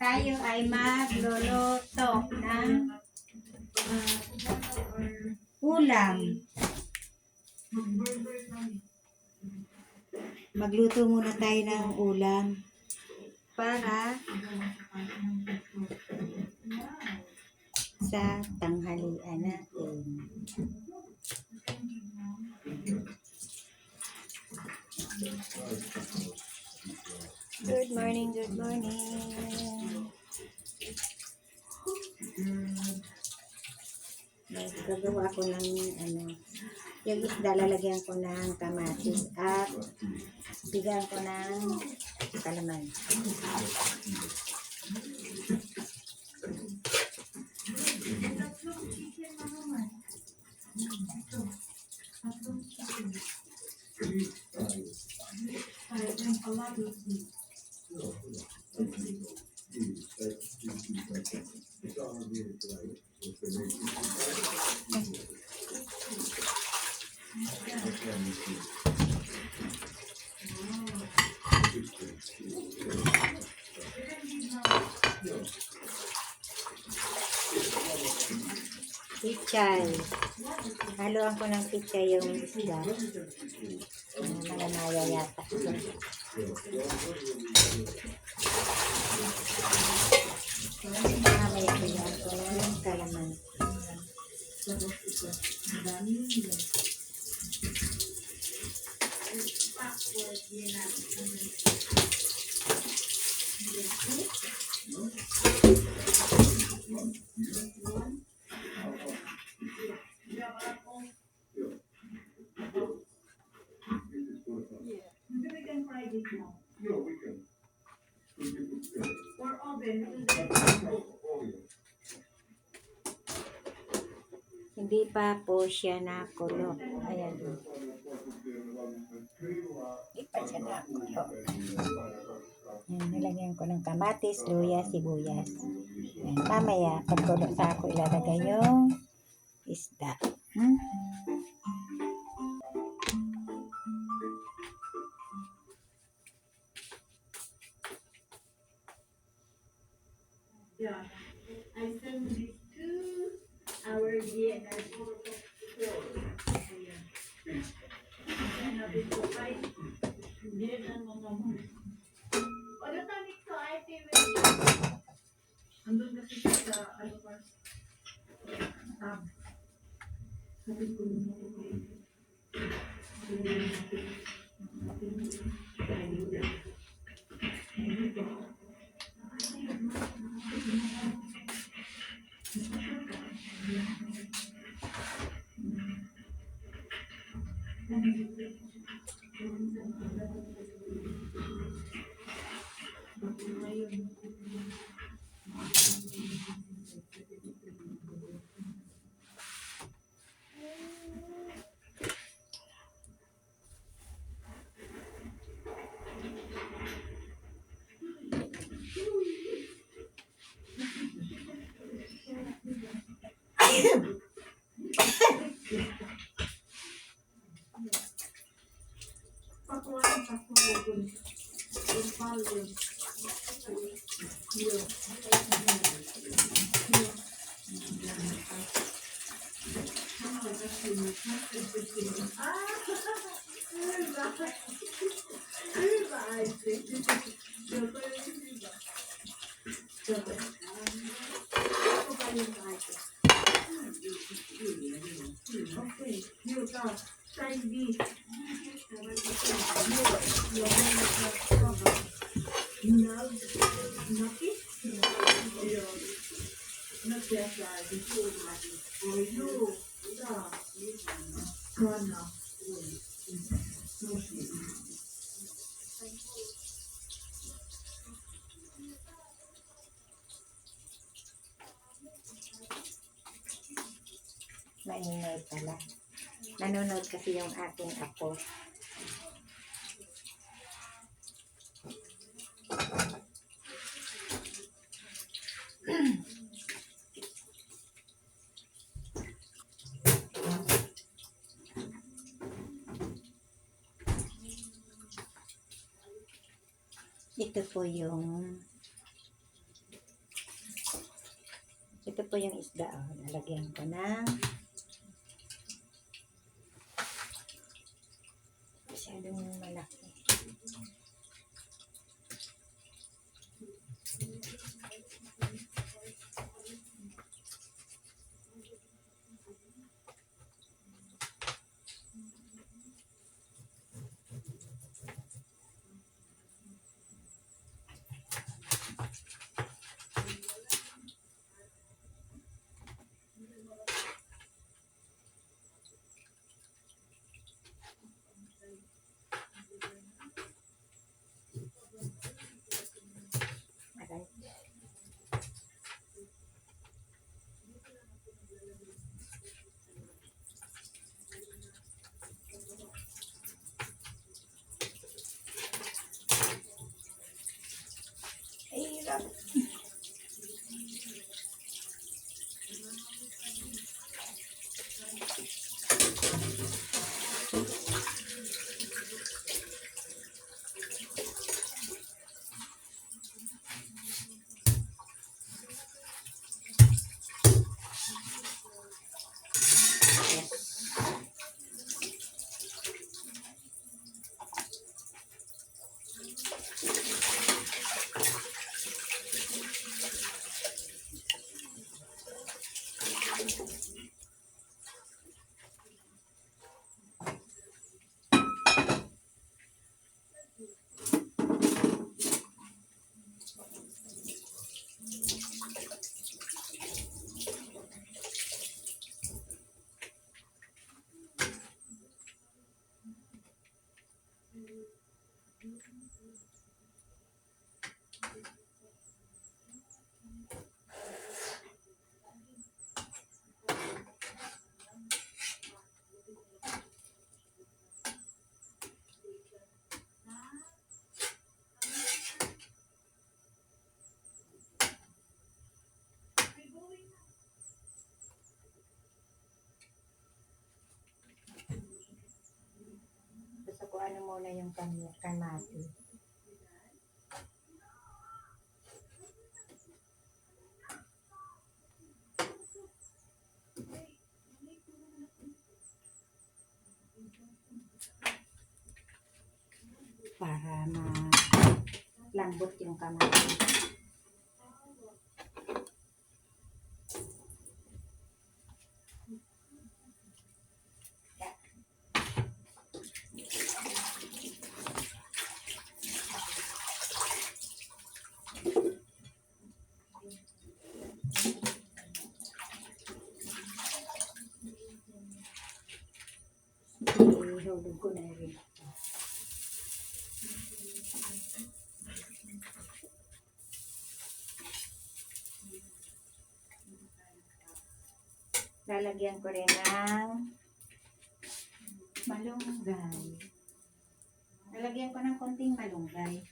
tayo ay magluluto ng ah, ulam. Magluto muna tayo ng ulam para sa tanghalian natin. Good morning, good morning. Gagawa ko ng ano, yung isda lalagyan ko ng kamatis at bigyan ko ng kalaman. Pichay. Haluan ko ng pichay yung isda. Malamaya yata. Mamaya bigyan ko ng kalaman. Hindi pa po siya nakulo. Ayan. Hindi pa siya nakulo. Ayan, nilagyan ko ng kamatis, luya, sibuyas. Ayan, mamaya, pagkulo sa ako, ilalagay yung isda. Hmm? Okay, you Maingay pala. Nanonood kasi yung aking apo. Ito po yung Ito po yung isda. Oh. Lalagyan ko ng muna yung kam- kamati. Para ma lambot yung kamati. Ihulog ko. Lalagyan ko rin ng malunggay. Lalagyan ko ng konting malunggay.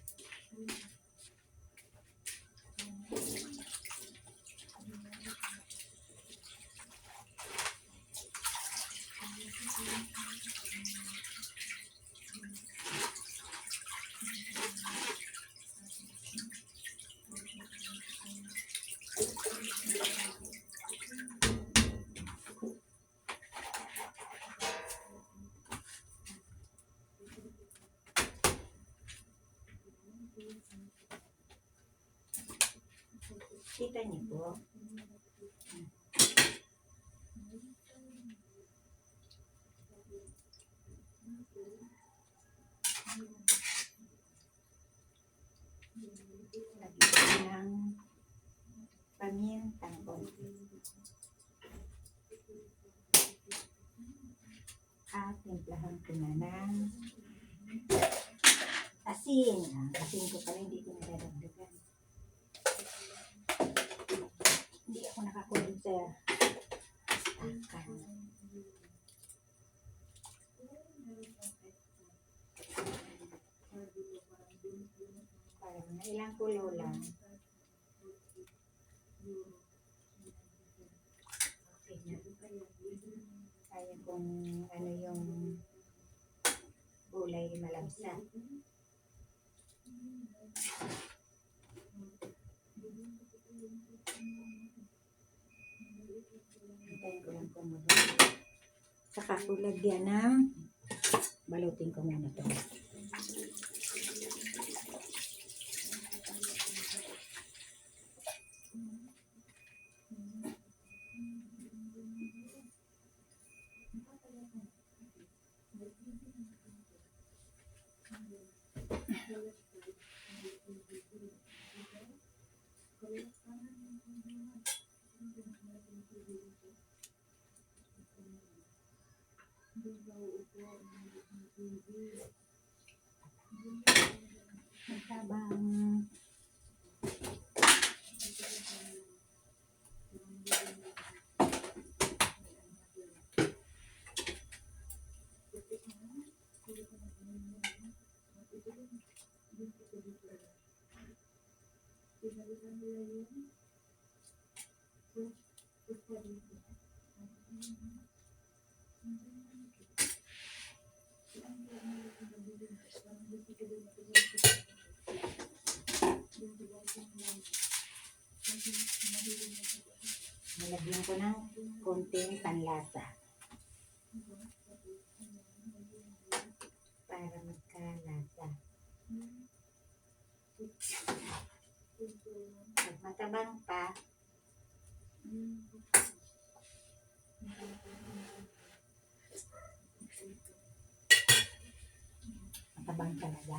Lagyan ng pamintang konti. At timplahan ko na ng asin. Asin ko pala, hindi ko nadadagdagan. Hindi ako nakakulit sa stakan. Parang na ilang kulo lang. Kaya kung ano yung gulay malabsa. Hintayin ko lang kumulo. Saka ko lagyan ng balutin ko muna to. Magtabang. Nalagyan ko ng konting panlasa. Para magkalasa. Pag matabang pa, matabang talaga.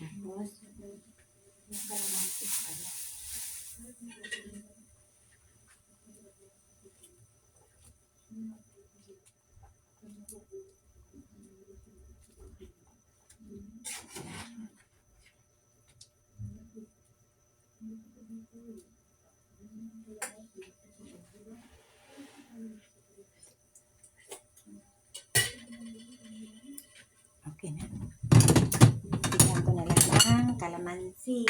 Tapos, yung kalamansi pala. Okay na. Bigyan ko na lang ng kalamansi.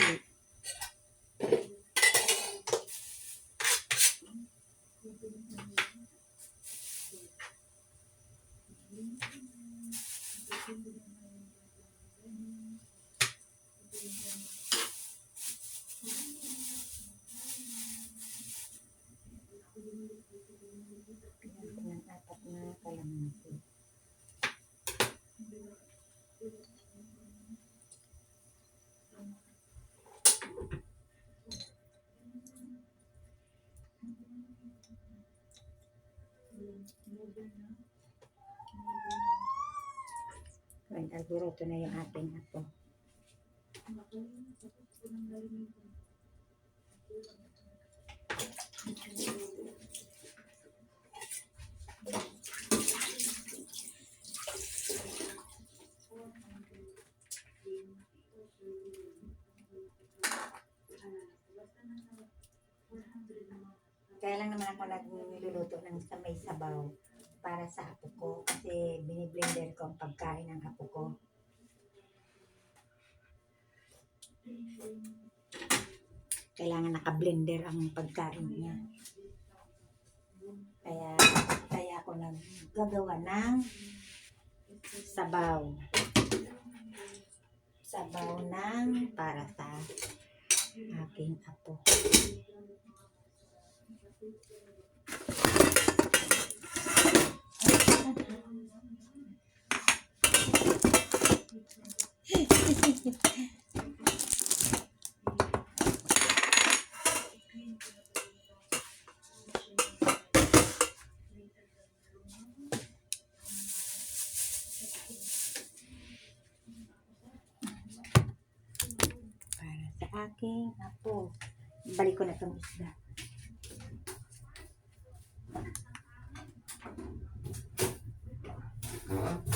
Bigyan ko ng apat na kalamansi. Well, albureto na yung ating apo. Kaya lang naman ako nagluluto ng may sabaw para sa apo ko kasi biniblender ko ang pagkain ng apo ko. Kailangan naka-blender ang pagkain niya. Kaya kaya ako naggagawa ng sabaw. Sabaw ng para sa aking apo. Para sa aking apo. Balik ko na itong isda. Mm-hmm.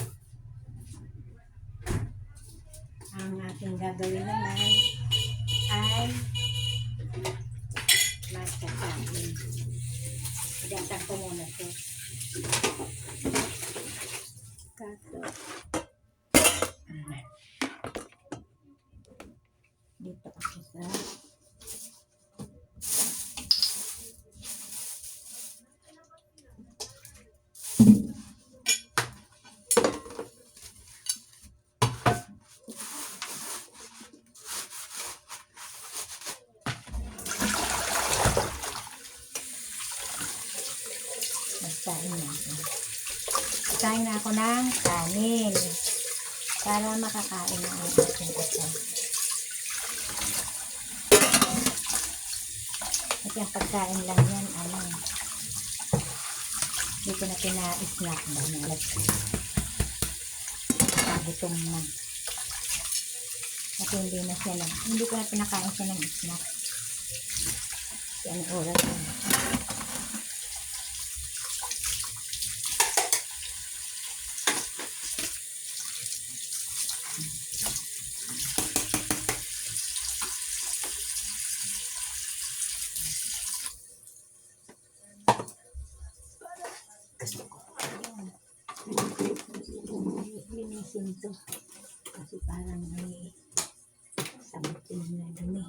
Magsahin na ako ng kanin para makakain na ang ating ito. Kasi ang pagkain lang yan, ano, ko na pina-snack na gutom na. Kasi hindi na siya na, hindi ko na pinakain siya ng snack. Yan ang oras na. Linisin to. Kasi parang may sabutin na dumi.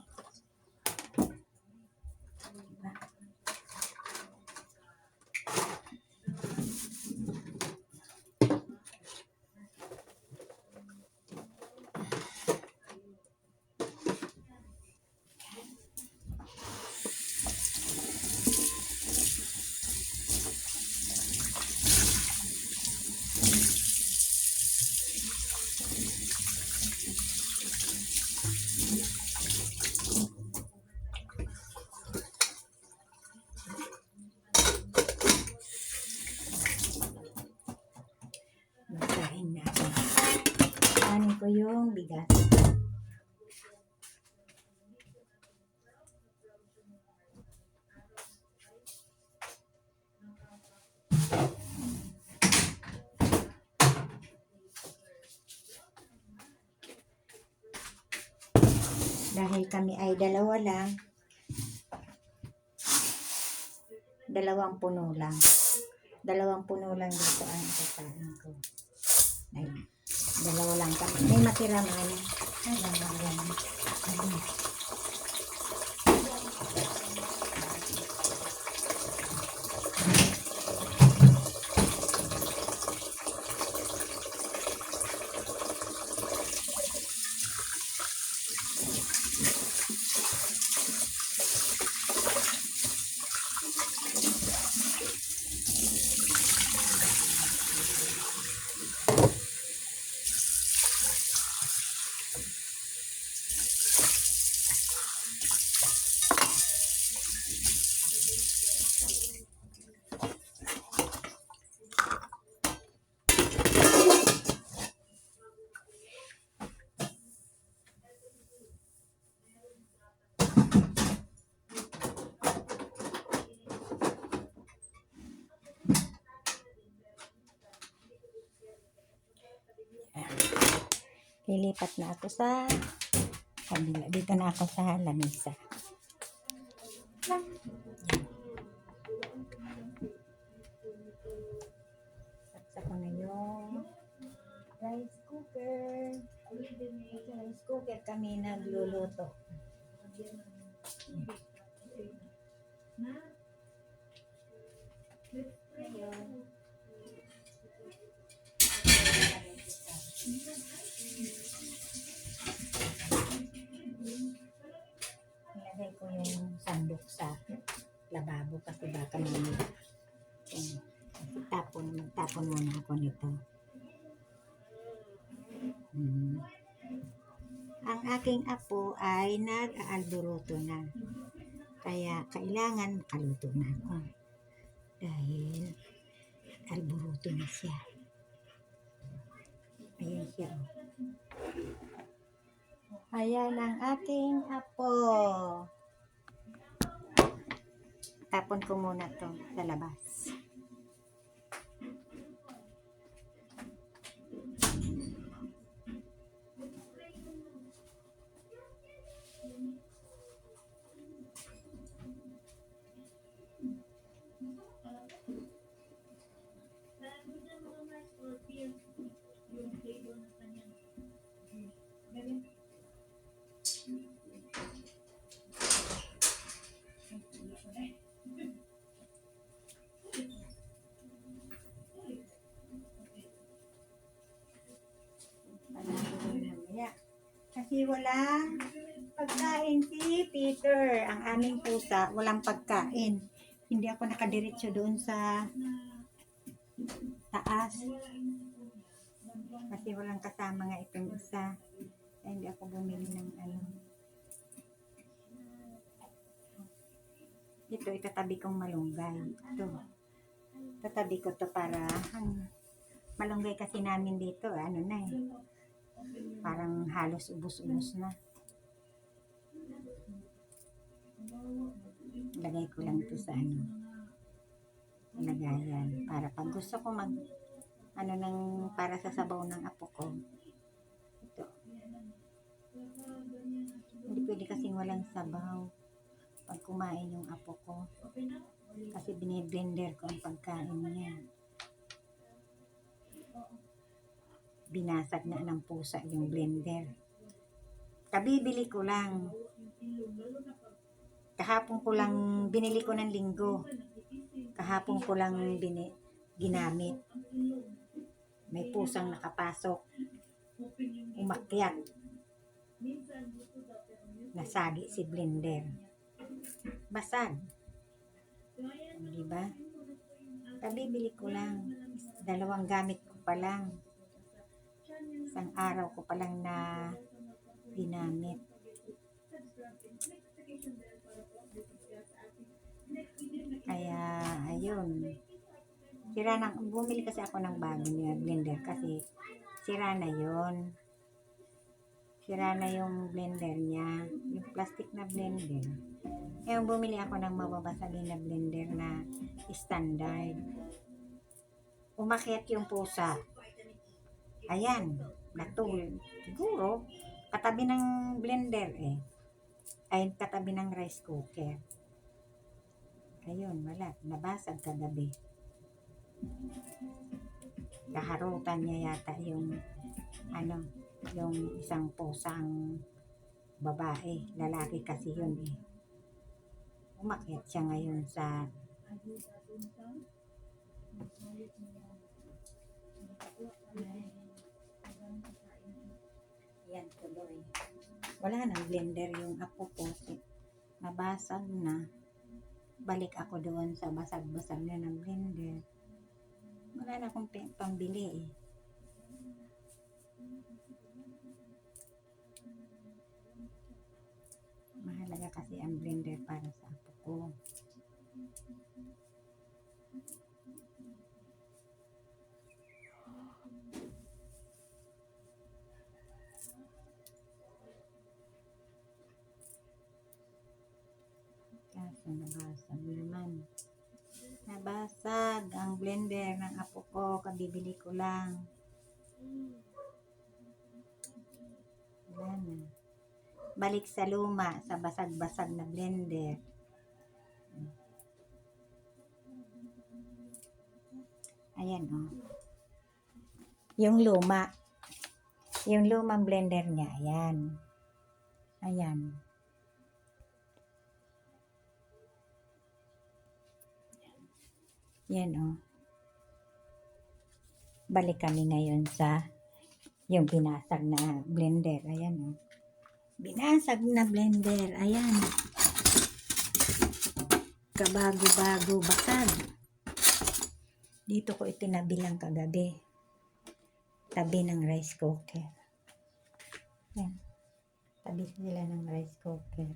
Diba? Magkain natin. Kanin ko yung bigas. Dahil kami ay dalawa lang, dalawang puno lang. Dalawang puno lang dito ang kakain ko. Ay, dalawa lang kami. May matira man. Ay, dalawa lang. Lilipat na ako sa kabila. Dito na ako sa lamisa. Saksak ko na yung rice cooker. Sa rice cooker kami nagluluto. Ngayon, sa lababo kasi baka mamaya. Tapon, magtapon muna ako nito. Hmm. Ang aking apo ay nag-aalburuto na. Kaya kailangan kaluto na ako. Dahil alburuto na siya. Ayan siya. oh. Ayan ang aking apo. Tapon ko muna to sa Kasi walang pagkain si Peter. Ang aming pusa, walang pagkain. Hindi ako nakadiretso doon sa taas. Kasi walang kasama nga itong isa. Kaya hindi ako bumili ng ano. Ito, itatabi kong malunggay. Ito. Tatabi ko to para malunggay kasi namin dito, ano na eh. Parang halos ubos-ubos na. Lagay ko lang to sa ano. Lagayan. Para pag gusto ko mag ano nang para sa sabaw ng apo ko. Ito. Hindi pwede kasing walang sabaw pag kumain yung apo ko. Kasi biniblender ko ang pagkain niya. Binasag na ng pusa yung blender. Kabibili ko lang. Kahapon ko lang, binili ko ng linggo. Kahapon ko lang bini, ginamit. May pusang nakapasok. Umakyat. Nasagi si blender. Basag. Di ba? Kabibili ko lang. Dalawang gamit ko pa lang. Isang araw ko pa lang na ginamit. Kaya, ayun. Sira na, bumili kasi ako ng bago niya blender kasi sira na yon Sira na yung blender niya. Yung plastic na blender. Ngayon bumili ako ng mababasagin na blender na standard. Umakyat yung pusa. Ayan, natul. Siguro, katabi ng blender eh. Ay, katabi ng rice cooker. Ayun, wala. Nabasag kagabi. Kaharutan niya yata yung ano, yung isang pusang babae. Lalaki kasi yun eh. Umakyat siya ngayon sa yan tuloy. Wala nang blender yung apo ko. Nabasag na. Balik ako doon sa basag-basag na ng blender. Wala na akong pambili eh. Mahalaga kasi ang blender para sa apo ko. Nabasag ang blender ng apo ko. Kabibili ko lang. Wala na. Balik sa luma, sa basag-basag na blender. Ayan, oh. Yung luma. Yung lumang blender niya, ayan. Ayan. Yan, oh. Balik kami ngayon sa yung binasag na blender. Ayan, oh. Binasag na blender. Ayan. Kabago-bago bakag. Dito ko itinabi lang kagabi. Tabi ng rice cooker. Ayan. Tabi sila ng rice cooker.